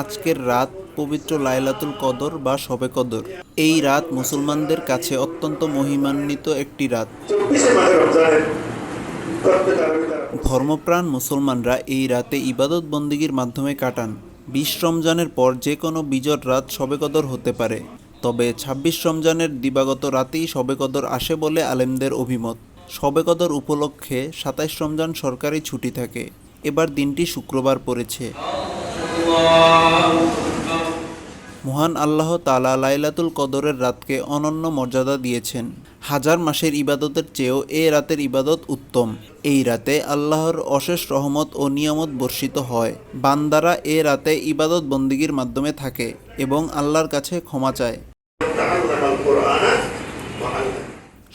আজকের রাত পবিত্র লাইলাতুল কদর বা শবে কদর। এই রাত মুসলমানদের কাছে অত্যন্ত মহিমান্বিত একটি রাত। ধর্মপ্রাণ মুসলমানরা এই রাতে ইবাদত বন্দীগীর মাধ্যমে কাটান। বিশ রমজানের পর যে কোনো বিজর রাত শবে কদর হতে পারে। তবে ২৬ রমজানের দিবাগত রাতেই শবে কদর আসে বলে আলেমদের অভিমত। শবে কদর উপলক্ষে সাতাইশ রমজান সরকারি ছুটি থাকে। এবার দিনটি শুক্রবার পড়েছে। মহান আল্লাহ তালা লাইলাতুল কদরের রাতকে অনন্য মর্যাদা দিয়েছেন। হাজার মাসের ইবাদতের চেয়েও এ রাতের ইবাদত উত্তম। এই রাতে আল্লাহর অশেষ রহমত ও নিয়ামত বর্ষিত হয়। বান্দারা এ রাতে ইবাদত বন্দিগির মাধ্যমে থাকে এবং আল্লাহর কাছে ক্ষমা চায়।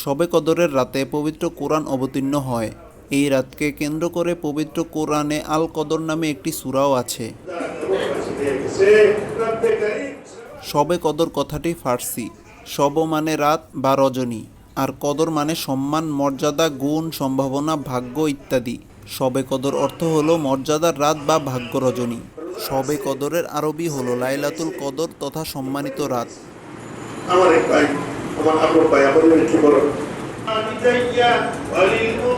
শবে কদরের রাতে পবিত্র কোরআন অবতীর্ণ হয়। এই রাতকে কেন্দ্র করে পবিত্র কোরআনে আল কদর নামে একটি সুরাও আছে। সবে কদর কথাটি ফার্সি। শব মানে রাত বা রজনী। আর কদর মানে সম্মান, মর্যাদা, গুণ, সম্ভাবনা, ভাগ্য ইত্যাদি। সবে কদর অর্থ হলো মর্যাদার রাত বা ভাগ্য রজনী। শবে কদরের আরবি হলো লাইলাতুল কদর তথা সম্মানিত রাত। আমার আমার আমার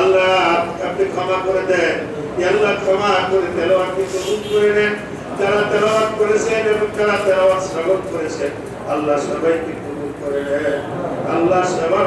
আল্লাহ আপনি ক্ষমা করে দেন। আল্লাহ ক্ষমা করে তেলাওয়াতকে কবুল করে নেন? যারা তেলাওয়াত করেছেন এবং যারা তেলাওয়াত শ্রবণ করেছেন, আল্লাহ সবাইকে কবুল করে নেন। আল্লাহ সবার